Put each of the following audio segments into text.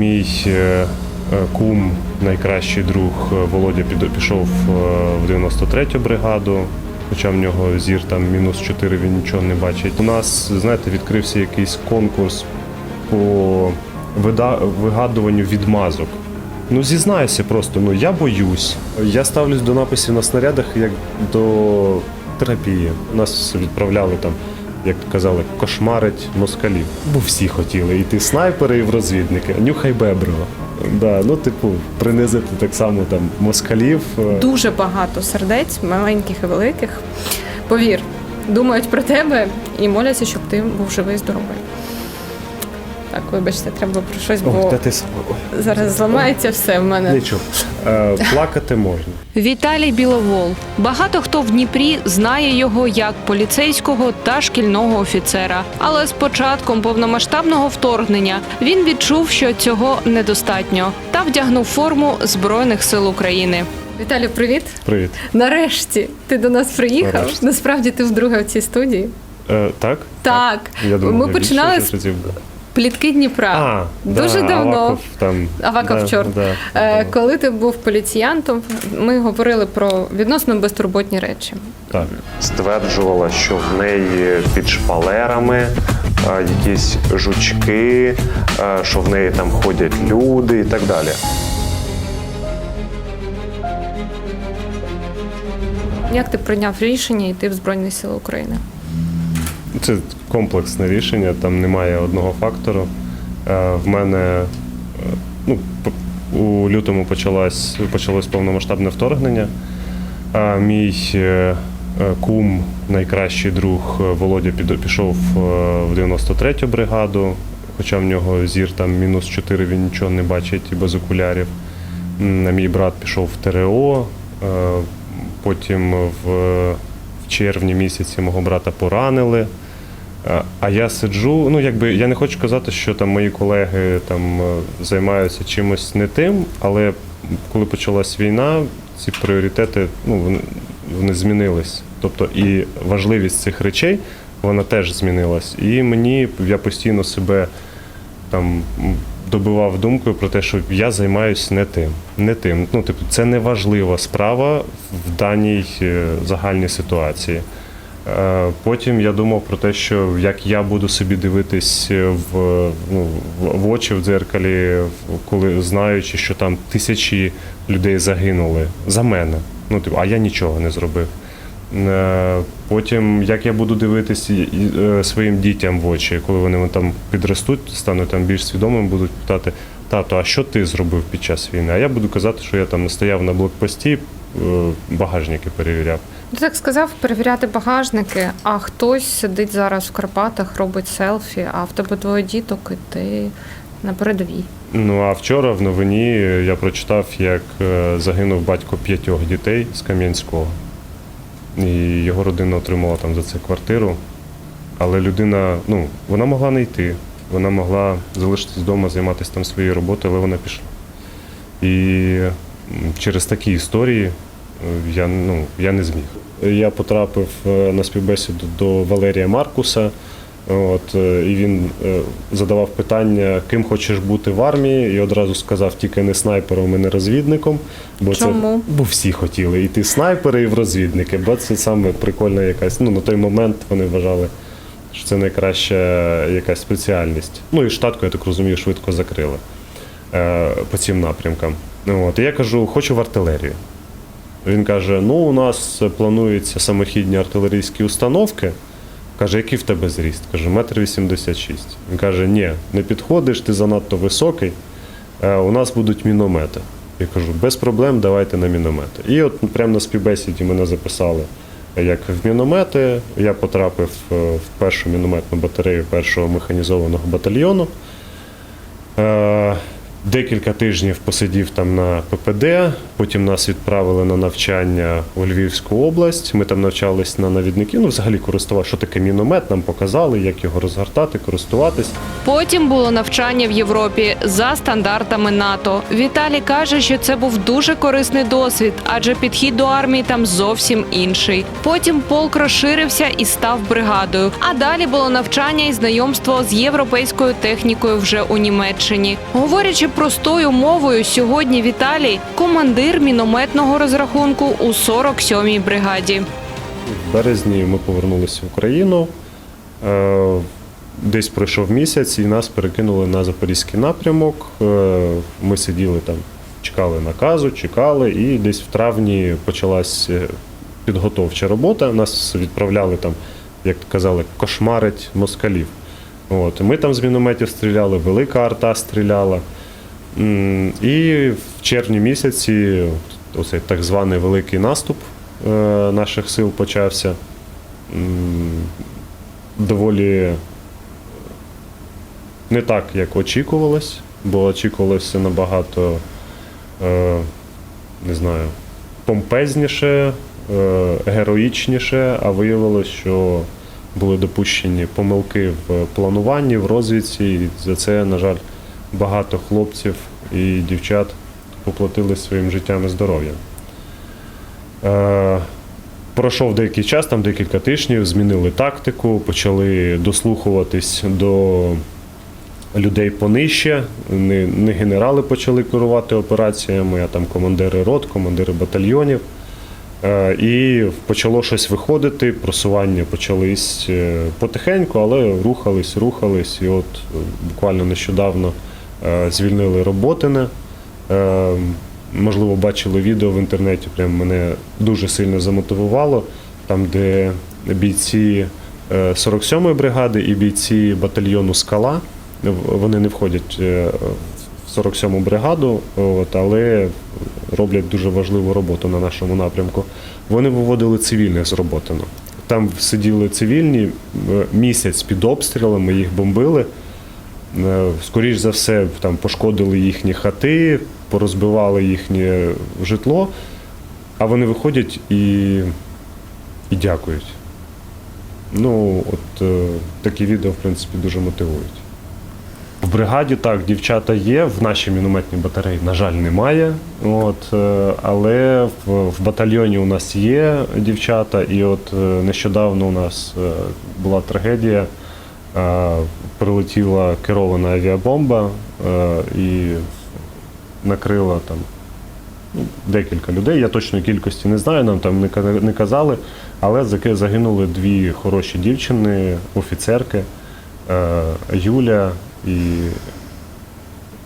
Мій е, е, кум, найкращий друг е, Володя пішов в 93-ю бригаду. Хоча в нього зір там мінус 4, він нічого не бачить. У нас, знаєте, відкрився якийсь конкурс по вигадуванню відмазок. Ну, зізнайся просто, ну я боюсь. Я ставлюсь до написів на снарядах як до терапії. Нас відправляли там, як казали, кошмарить москалів. Бо всі хотіли йти снайпери і в розвідники. Нюхай бебро. Да, ну, типу, принизити так само там москалів. е, Дуже багато сердець, маленьких і великих. Повір, думають про тебе і моляться, щоб ти був живий здоровий. Так, вибачте, треба про щось, бо Ох, та ти ой, зараз зламається все в мене. Нічого. Е, плакати можна. Віталій Біловол. Багато хто в Дніпрі знає його як поліцейського та шкільного офіцера. Але з початком повномасштабного вторгнення він відчув, що цього недостатньо, та вдягнув форму Збройних сил України. Віталій, привіт. Привіт. Нарешті ти до нас приїхав. Нарешті. Насправді ти вдруге в цій студії. Е, так? Так, Я думав, ми я починали більше з разів. Плітки Дніпра. А, Дуже да, давно. Аваков там. Аваков да, чорт. Да, Е, да. Коли ти був поліціянтом, ми говорили про відносно безтурботні речі. Так. стверджувала, що в неї під шпалерами е, якісь жучки, е, що в неї там ходять люди і так далі. Як ти прийняв рішення йти в Збройні Сили України? Це комплексне рішення, там немає одного фактору. Е, В мене е, ну, у лютому почалось, почалось повномасштабне вторгнення. Мій е, е, кум, найкращий друг Володя пішов в 93-ю бригаду, хоча в нього зір там мінус 4, він нічого не бачить і без окулярів. Мій брат пішов в ТРО, потім в червні місяці мого брата поранили. А- я сиджу, ну якби я не хочу казати, що там мої колеги там е, займаються чимось не тим, але коли почалась війна, ці пріоритети ну, вони, вони змінились. Тобто і важливість цих речей вона теж змінилась. І мені я постійно себе там добивав думкою про те, що я займаюся не тим. Не тим. Ну, типу, це не важлива справа в даній е, загальній ситуації. Е, Потім я думав про те, що як я буду собі дивитись в, ну, в- очі в дзеркалі, коли знаючи, що там тисячі людей загинули за мене. Ну, типу, а я нічого не зробив. Е, Потім, як я буду дивитись е, своїм дітям в очі, коли вони там підростуть, стануть там більш свідомими, будуть питати: тато, а що ти зробив під час війни? А я буду казати, що я там стояв на блокпості, е, багажники перевіряв. Ти так сказав перевіряти багажники, а хтось сидить зараз в Карпатах, робить селфі, а в тебе двоє діток, і ти на передовій. Ну а вчора в новині я прочитав, як е, загинув батько п'ятьох дітей з Кам'янського. І його родина отримала там за це квартиру. Але людина, ну, вона могла не йти, вона могла залишитись вдома, займатися там своєю роботою, але вона пішла. І через такі історії е, я, ну, я не зміг. Я потрапив е, на співбесіду до Валерія Маркуса. От, е, і він задавав питання, ким хочеш бути в армії, і одразу сказав тільки не снайпером і не розвідником. Бо Чому? Це, бо всі хотіли йти снайпери і в розвідники, бо це саме прикольна якась. Ну, на той момент вони вважали, що це найкраща якась спеціальність. Ну і штатку, я так розумію, швидко закрили по цим напрямкам. От, і я кажу, хочу в артилерію. Він каже: ну, у нас плануються самохідні артилерійські установки. Каже, який в тебе зріст? Кажу, метр вісімдесят шість. Він каже, ні, не підходиш, ти занадто високий. Е, У нас будуть міномети. Я кажу, без проблем, давайте на міномети. І от прямо на співбесіді мене записали як в міномети. Я потрапив е, в першу мінометну батарею першого механізованого батальйону. Декілька тижнів посидів там на ППД, потім нас відправили на навчання у Львівську область. Ми там навчались на навідників. Ну, взагалі користували, що таке міномет, нам показали, як його розгортати, користуватись. Потім було навчання в Європі за стандартами НАТО. Віталій каже, що це був дуже корисний досвід, адже підхід до армії там зовсім інший. Потім полк розширився і став бригадою. А далі було навчання і знайомство з європейською технікою вже у Німеччині. Говорячи простою мовою сьогодні Віталій командир мінометного розрахунку у 47-й бригаді. В березні ми повернулися в Україну. Е, Десь пройшов місяць і нас перекинули на запорізький напрямок. Е, Ми сиділи там, чекали наказу, чекали, і десь в травні почалась е, підготовча робота. Нас відправляли там, як казали, кошмарить москалів. От. Ми там з мінометів стріляли, велика арта стріляла. І в червні місяці оцей так званий великий наступ е, наших сил почався. Доволі не так, як очікувалось, бо очікувалося набагато, е, не знаю, помпезніше, е, героїчніше, а виявилось, що були допущені помилки в плануванні, в розвідці, і за це, на жаль, багато хлопців і дівчат поплатили своїм життям і здоров'ям. Е, Пройшов деякий час, там декілька тижнів, змінили тактику, почали дослухуватись до людей понижче. Не, не генерали почали керувати операціями, а там командири рот, командири батальйонів. Е, І почало щось виходити, просування почались е, потихеньку, але рухались, рухались. І от буквально нещодавно звільнили Роботине. Е, Можливо, бачили відео в інтернеті, прям мене дуже сильно замотивувало. Там, де бійці е, 47-ї бригади і бійці батальйону Скала, вони не входять е, в 47-му бригаду, от, але роблять дуже важливу роботу на нашому напрямку. Вони виводили цивільних з Роботино. Там сиділи цивільні е, місяць під обстрілами, їх бомбили. Е, Скоріш за все, там пошкодили їхні хати, порозбивали їхнє житло, а вони виходять і, і дякують. Ну, от е, такі відео, в принципі, дуже мотивують. В бригаді так, дівчата є, в нашій мінометній батареї, на жаль, немає. От, е, але в, батальйоні у нас є дівчата, і от нещодавно у нас була трагедія. Е, Прилетіла керована авіабомба е, і накрила там ну, декілька людей. Я точної кількості не знаю, нам там не казали, але загинули дві хороші дівчини, офіцерки е, Юля і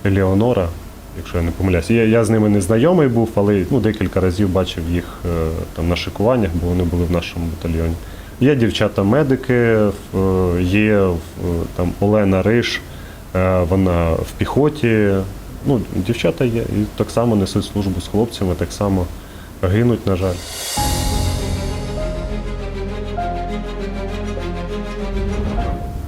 Елеонора, якщо я не помиляюсь. Я, я з ними не знайомий був, але ну, декілька разів бачив їх там на шикуваннях, бо вони були в нашому батальйоні. Є дівчата-медики, е, є е, там Олена Риш, е, вона в піхоті. Ну, дівчата є і так само несуть службу з хлопцями, так само гинуть, на жаль.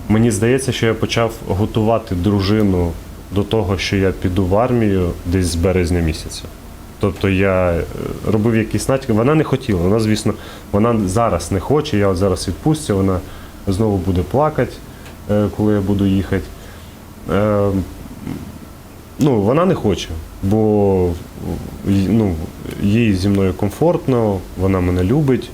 Мені здається, що я почав готувати дружину до того, що я піду в армію десь з березня місяця. Тобто я е, робив якісь натяки. Вона не хотіла. Вона, звісно, вона зараз не хоче. Я от зараз відпустці, вона знову буде плакати, е, коли я буду їхати. Е, Ну, вона не хоче, бо ну, їй зі мною комфортно, вона мене любить.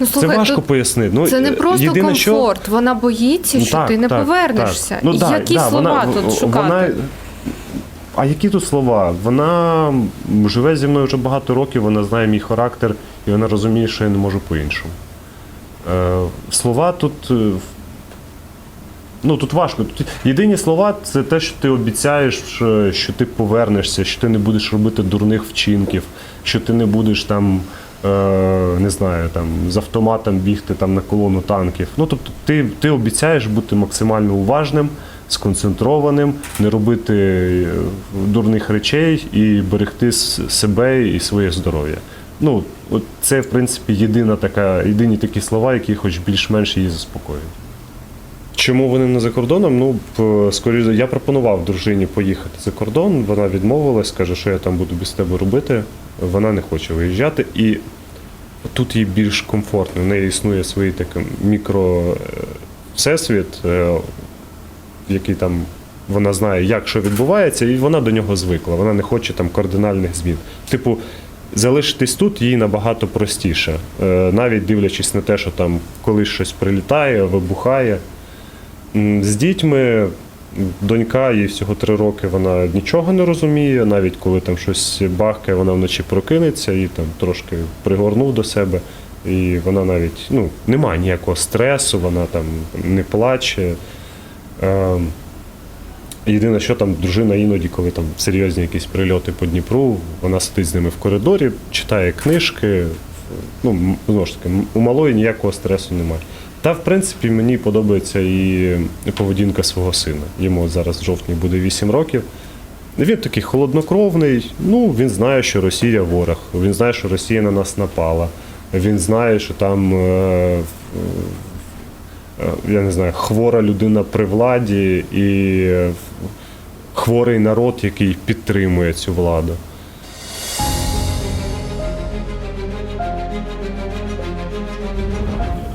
Ну, Це важко тут пояснити. Ну, це не просто єдине, що- комфорт. Вона боїться, що так, ти не так, повернешся. так. Ну, да, які да, слова вона- тут шукати? Вона, а які тут слова? Вона живе зі мною вже багато років, вона знає мій характер, і вона розуміє, що я не можу по-іншому. Е, слова тут. е, Ну, тут важко. Тут єдині слова це те, що ти обіцяєш, е, що ти повернешся, що ти не будеш робити дурних вчинків, що ти не будеш там, не знаю, там з автоматом бігти там на колону танків. Ну, тобто, ти, ти обіцяєш бути максимально уважним, сконцентрованим, не робити е, дурних речей і берегти себе і своє здоров'я. Ну, от це, в принципі, єдина така, єдині такі слова, які хоч більш-менш її заспокоюють. Чому вони не за кордоном? Ну, скоріше, я пропонував дружині поїхати за кордон, вона відмовилась, каже, що я там буду без тебе робити. Вона не хоче виїжджати. І тут їй більш комфортно. В неї існує свій такий мікро е, е, який там вона знає, як що відбувається, і вона до нього звикла. Вона не хоче там кардинальних змін. Типу, залишитись тут їй набагато простіше, Е, навіть дивлячись на те, що там колись щось прилітає, вибухає. З дітьми Донька, їй всього три роки, вона нічого не розуміє, навіть коли там щось бахкає, вона вночі прокинеться і там трошки пригорнув до себе. І вона навіть ну, немає ніякого стресу, вона там не плаче. Ем, Єдине, що там дружина іноді, коли там серйозні якісь прильоти по Дніпру, вона сидить з ними в коридорі, читає книжки. Ну, знову ж таки, у малої ніякого стресу немає. Та, в принципі, мені подобається і поведінка свого сина. Йому зараз в жовтні буде 8 років. Він такий холоднокровний. Ну, він знає, що Росія ворог. Він знає, що Росія на нас напала. Він знає, що там. Е, е, я не знаю, хвора людина при владі і е, хворий народ, який підтримує цю владу.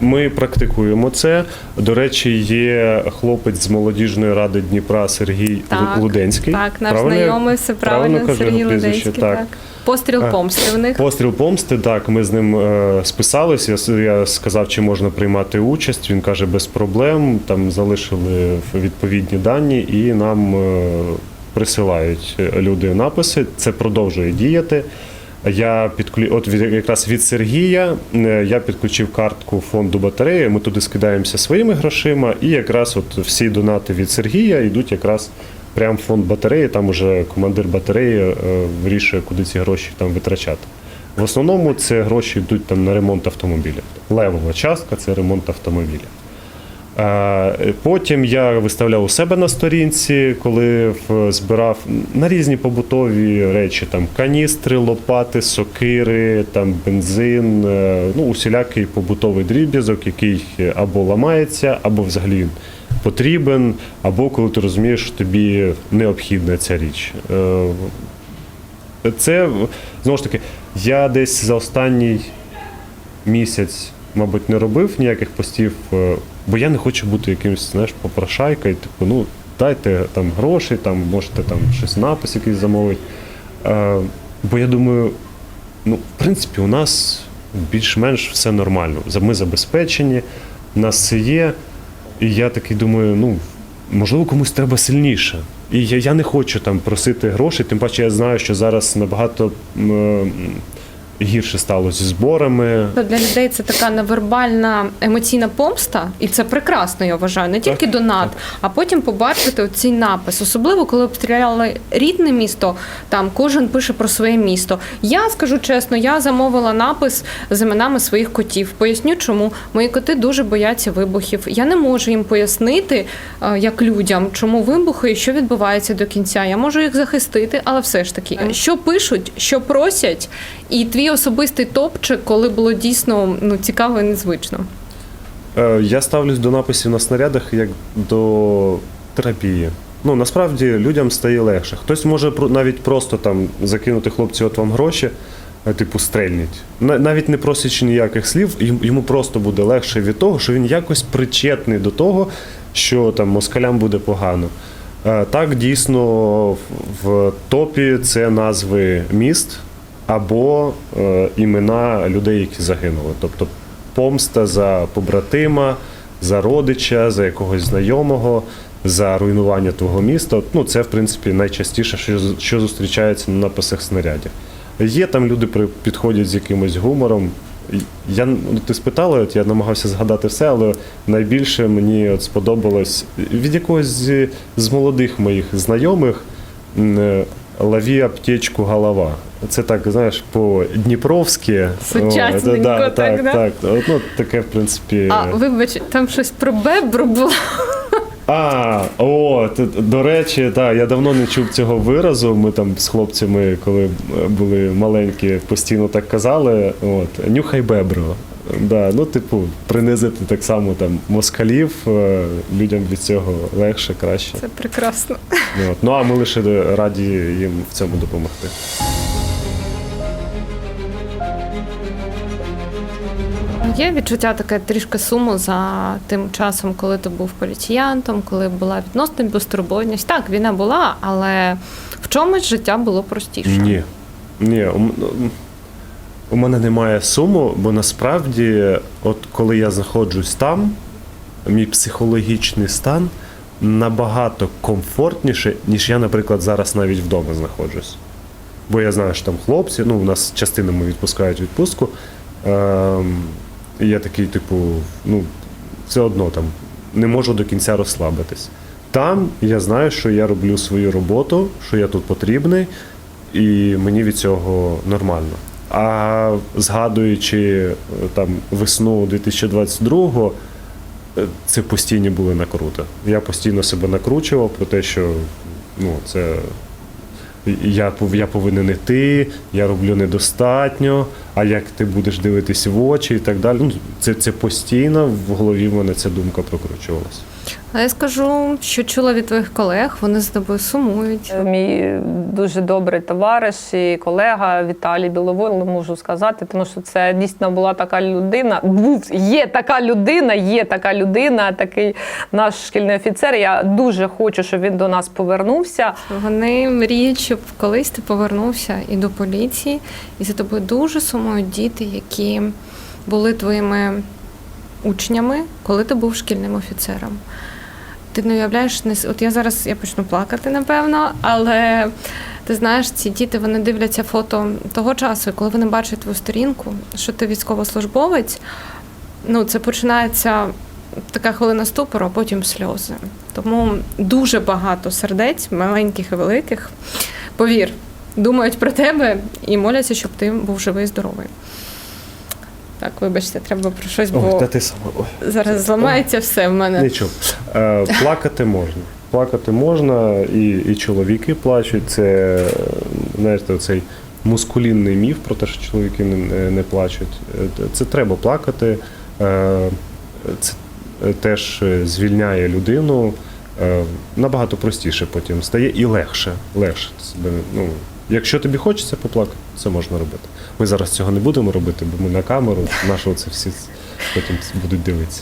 Ми практикуємо це. До речі, є хлопець з молодіжної ради Дніпра Сергій Так, Так, Луденський. наш Правильно знайомий, все правильно, кажу Сергій прізвище? Леденський. Так. Постріл помсти в них. Постріл помсти, так. Ми з ним е, списались. Я, я сказав, чи можна приймати участь. Він каже, без проблем. Там залишили відповідні дані і нам е, присилають люди написи. Це продовжує діяти. Я підклю... От від, якраз від Сергія е, я підключив картку фонду батареї. Ми туди скидаємося своїми грошима, і якраз от всі донати від Сергія йдуть якраз прямо в фонд батареї. Там уже командир батареї е, вирішує, куди ці гроші там витрачати. В основному це гроші йдуть там на ремонт автомобіля. Левова частка це ремонт автомобіля. Е, Потім я виставляв у себе на сторінці, коли збирав на різні побутові речі, там каністри, лопати, сокири, там бензин, е, ну усілякий побутовий дріб'язок, який або ламається, або взагалі потрібен, або коли ти розумієш, що тобі необхідна ця річ. Е, Це знову ж таки, я десь за останній місяць, мабуть, не робив ніяких постів, бо я не хочу бути якимось, знаєш, попрошайка, і типу, ну, дайте там гроші, там можете там щось напис якийсь замовити. Е, Бо я думаю, ну, в принципі, у нас більш-менш все нормально. Ми забезпечені, у нас все є. І я такий думаю, ну, можливо, комусь треба сильніше. І я, я не хочу там просити грошей, тим паче я знаю, що зараз набагато м, гірше стало зі зборами. Для людей це така невербальна емоційна помста, і це прекрасно, я вважаю. Не тільки донат, а потім побачити цей напис. Особливо, коли обстріляли рідне місто, там кожен пише про своє місто. Я скажу чесно, я замовила напис з іменами своїх котів. Поясню, чому мої коти дуже бояться вибухів. Я не можу їм пояснити, е, як людям, чому вибухи і що відбувається до кінця. Я можу їх захистити, але все ж таки, що пишуть, що просять, і твій особистий топчик, коли було дійсно ну цікаво і незвично. Е, Я ставлюсь до написів на снарядах як до терапії. Ну насправді людям стає легше. Хтось може навіть просто там закинути хлопці, от вам гроші, е, типу стрельніть. Навіть не просячи ніяких слів, йому просто буде легше від того, що він якось причетний до того, що там москалям буде погано. Е, Так, дійсно, в- в топі це назви міст або е, імена людей, які загинули. Тобто помста за побратима, за родича, за якогось знайомого, за руйнування твого міста. Ну, це, в принципі, найчастіше, що, що зустрічається на написах снарядів. Є там люди, підходять з якимось гумором. Я, ну, ти спитала, от я намагався згадати все, але найбільше мені от сподобалось від якогось з, з молодих моїх знайомих е, аптечку голова. Це так, знаєш, по-дніпровськи. Сучасненько О, да, так, так, да? так. От, Ну, таке, в принципі. А вибач, там щось про бебру було. А, о, до речі, так, я давно не чув цього виразу. Ми там з хлопцями, коли е, були маленькі, постійно так казали. От, нюхай бебру. Да, ну, типу, принизити так само там москалів, е, людям від цього легше, краще. Це прекрасно. От. Ну а ми лише раді їм в цьому допомогти. Є відчуття таке трішки суму за тим часом, коли ти був поліціянтом, коли була відносна безтурботність. Так, війна була, але в чомусь життя було простіше. Ні. Ні, у, мене немає суму, бо насправді, от коли я знаходжусь там, мій психологічний стан набагато комфортніше, ніж я, наприклад, зараз навіть вдома знаходжусь. Бо я знаю, що там хлопці, ну, у нас частинами відпускають відпустку. Ем, і я такий, типу, ну, все одно там не можу до кінця розслабитись. Там я знаю, що я роблю свою роботу, що я тут потрібний, і мені від цього нормально. А згадуючи е, там весну 2022-го, е, це постійні були накрути. Я постійно себе накручував про те, що ну, це я, я повинен іти, я роблю недостатньо, а як ти будеш дивитись в очі і так далі. Ну, це, це постійно в голові в мене ця думка прокручувалася. А я скажу, що чула від твоїх колег, вони з тобою сумують. Мій дуже добрий товариш і колега Віталій Біловол, можу сказати, тому що це дійсно була така людина. Був є така людина, є така людина, такий наш шкільний офіцер. Я дуже хочу, щоб він до нас повернувся. Вони мріють, щоб колись ти повернувся і до поліції, і за тобою дуже сумують діти, які були твоїми учнями, коли ти був шкільним офіцером. Ти не уявляєш, от я зараз я почну плакати, напевно, але ти знаєш, ці діти вони дивляться фото того часу, і коли вони бачать твою сторінку, що ти військовослужбовець, ну це починається така хвилина ступору, а потім сльози. Тому дуже багато сердець, маленьких і великих, повір, думають про тебе і моляться, щоб ти був живий і здоровий. Так, вибачте, треба про щось, бо Ой, та ти сама. Ой. зараз зламається все в мене. Нічого. Е, плакати можна. Плакати можна, і, і чоловіки плачуть. Це знаєте, цей мускулінний міф про те, що чоловіки не, не, плачуть. Е, Це треба плакати. Е, Це теж звільняє людину. Е, Набагато простіше потім стає і легше. легше себе, ну, якщо тобі хочеться поплакати, це можна робити. Ми зараз цього не будемо робити, бо ми на камеру, нашого це всі потім будуть дивитися.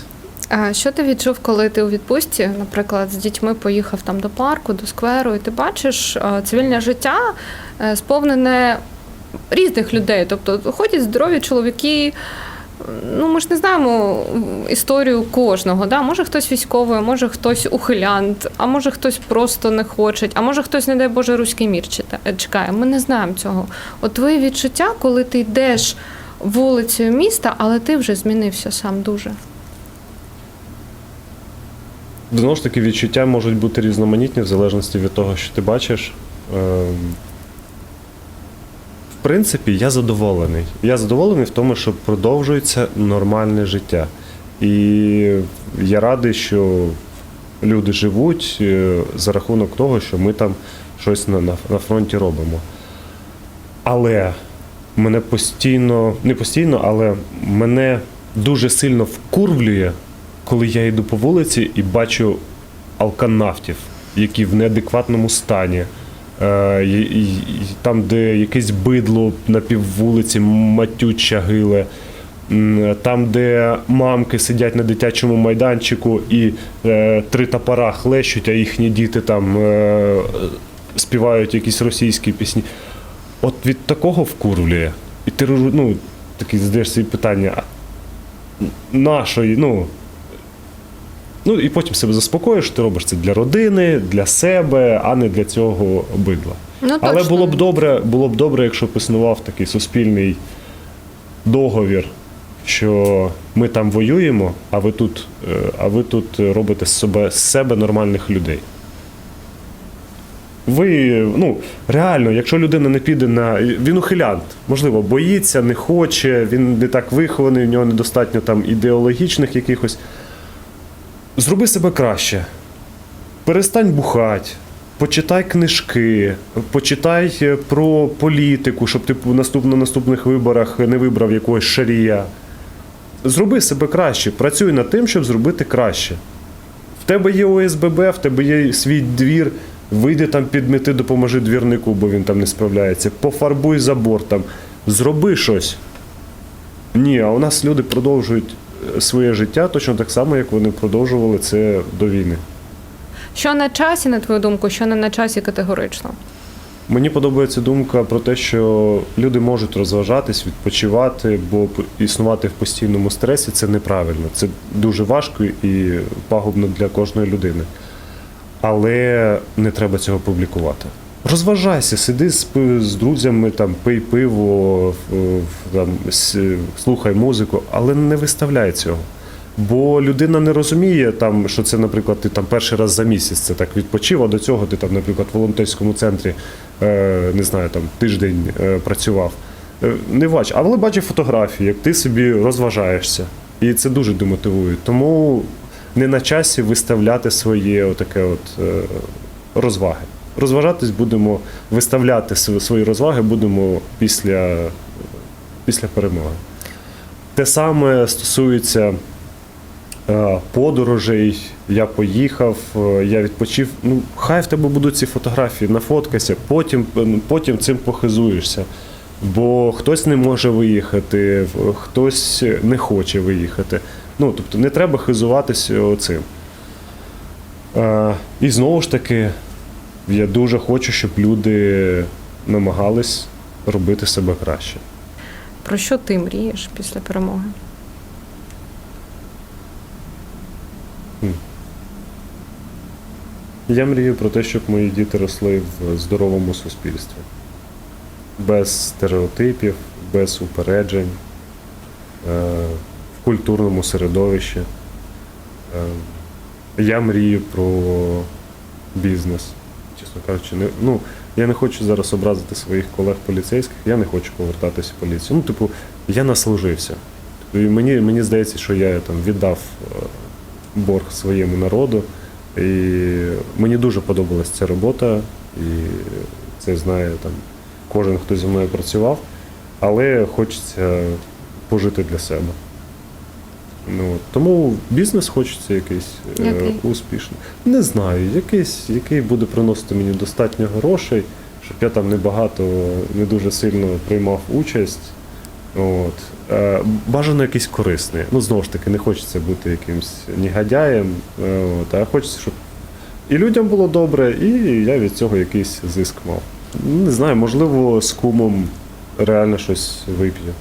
А що ти відчув, коли ти у відпустці, наприклад, з дітьми поїхав там до парку, до скверу, і ти бачиш цивільне життя е, сповнене різних людей. Тобто ходять здорові чоловіки. Ну, ми ж не знаємо історію кожного. Да? Може хтось військовий, може хтось ухилянт, а може хтось просто не хоче, а може хтось, не дай Боже, руський мір чекає. Ми не знаємо цього. От твої відчуття, коли ти йдеш вулицею міста, але ти вже змінився сам дуже. Знову ж таки, відчуття можуть бути різноманітні в залежності від того, що ти бачиш. Принципі, я задоволений. Я задоволений в тому, що продовжується нормальне життя. І я радий, що люди живуть е, за рахунок того, що ми там щось на, на фронті робимо. Але мене постійно, не постійно, але мене дуже сильно вкурвлює, коли я йду по вулиці і бачу алканавтів, які в неадекватному стані. Е, Там, де якесь бидло на піввулиці, матюча гиле. Там, де мамки сидять на дитячому майданчику і е, три топора хлещуть, а їхні діти там е, співають якісь російські пісні. От від такого вкурвлює. І ти ну, такий задаєш собі питання, нашої, ну. Ну і потім себе заспокоїш, ти робиш це для родини, для себе, а не для цього обидва. Ну, Але було б добре, було б добре, якщо б існував такий суспільний договір, що ми там воюємо, а ви тут, е, а ви тут робите з себе, з себе нормальних людей. Ви, ну, реально, якщо людина не піде на. Він ухилянт, можливо, боїться, не хоче, він не так вихований, у нього недостатньо там ідеологічних якихось. Зроби себе краще. Перестань бухати, почитай книжки, почитай е, про політику, щоб ти на наступних виборах не вибрав якогось шарія. Зроби себе краще, працюй над тим, щоб зробити краще. В тебе є ОСББ, в тебе є свій двір, вийди там підмети, допоможи двірнику, бо він там не справляється. Пофарбуй забор там, зроби щось. Ні, а у нас люди продовжують своє життя точно так само, як вони продовжували це до війни. Що на часі, на твою думку, що не на часі категорично? Мені подобається думка про те, що люди можуть розважатись, відпочивати, бо існувати в постійному стресі це неправильно. Це дуже важко і пагубно для кожної людини. але не треба цього публікувати. Розважайся, сиди з, з друзями, там, пий пиво, в- там, слухай музику, але не виставляй цього. Бо людина не розуміє, там, що це, наприклад, ти там перший раз за місяць це так відпочив, а до цього ти там, наприклад, в волонтерському центрі е, не знаю, там тиждень е, працював. Е, не бач, але бачив фотографії, як ти собі розважаєшся. І це дуже демотивує. Тому не на часі виставляти своє отаке от е, розваги. Розважатись будемо, виставляти свої розваги будемо після, після перемоги. Те саме стосується е, подорожей. Я поїхав, е, я відпочив. Ну, хай в тебе будуть ці фотографії, нафоткайся, потім, е, потім цим похизуєшся. Бо хтось не може виїхати, хтось не хоче виїхати. Ну, тобто не треба хизуватися цим. І знову ж таки, я дуже хочу, щоб люди намагались робити себе краще. Про що ти мрієш після перемоги? Я мрію про те, щоб мої діти росли в здоровому суспільстві, без стереотипів, без упереджень, е, в культурному середовищі. Е, Я мрію про бізнес, чесно кажучи. Не, ну, я не хочу зараз образити своїх колег поліцейських, я не хочу повертатися в поліцію. Ну, типу, я наслужився. І мені, мені здається, що я там віддав е, борг своєму народу. І мені дуже подобалась ця робота, і це знає там кожен, хто зі мною працював, але хочеться пожити для себе. Ну, тому бізнес хочеться якийсь е, Який? успішний. Не знаю, якийсь, який буде приносити мені достатньо грошей, щоб я там небагато, не дуже сильно приймав участь. От. Е, бажано якийсь корисний. Ну, знову ж таки, не хочеться бути якимсь негодяєм, е, от, а хочеться, щоб і людям було добре, і я від цього якийсь зиск мав. Не знаю, можливо, з кумом реально щось вип'ю.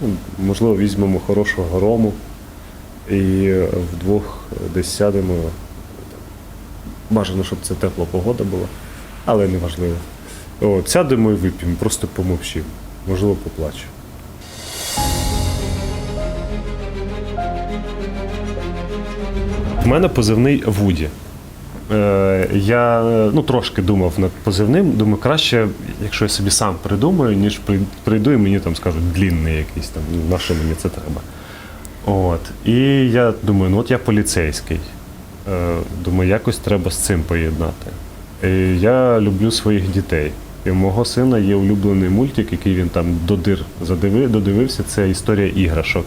Ну, можливо, візьмемо хорошого рому і вдвох десь сядемо. Бажано, щоб це тепла погода була, але не важливо. От, сядемо і вип'ємо, просто помовчимо. Можливо, поплачу. В мене позивний Вуді. Е, я е, ну, трошки думав над позивним. Думаю, краще, якщо я собі сам придумаю, ніж прийду і мені там скажуть длінний якийсь там, на що мені це треба. От. І я думаю, ну от я поліцейський. Е, думаю, якось треба з цим поєднати. І я люблю своїх дітей. І у мого сина є улюблений мультик, який він там до дир задиви, додивився, це історія іграшок.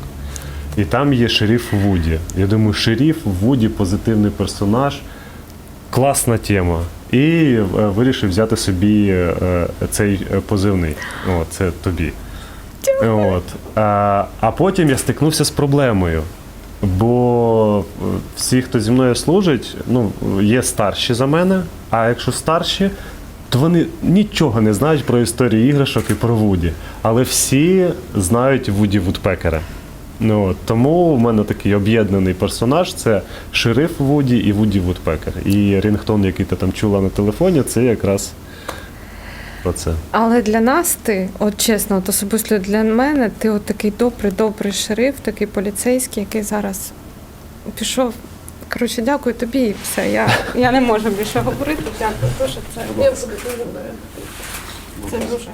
І там є шериф Вуді. Я думаю, шериф Вуді позитивний персонаж, класна тема. І е, вирішив взяти собі е, цей е, позивний. О, це тобі. От. А, а потім я стикнувся з проблемою. Бо всі, хто зі мною служить, ну, є старші за мене, а якщо старші, то вони нічого не знають про історію іграшок і про Вуді. Але всі знають Вуді Вудпекера. Ну, от, тому в мене такий об'єднаний персонаж це шериф Вуді і Вуді Вудпекер. І рінгтон, який ти там чула на телефоні, це якраз про це. Але для нас ти, от чесно, от особисто для мене, ти от такий добрий, добрий шериф, такий поліцейський, який зараз пішов. Коротше, дякую тобі і все. Я, я не можу більше говорити. Дякую дуже. Це, це дуже.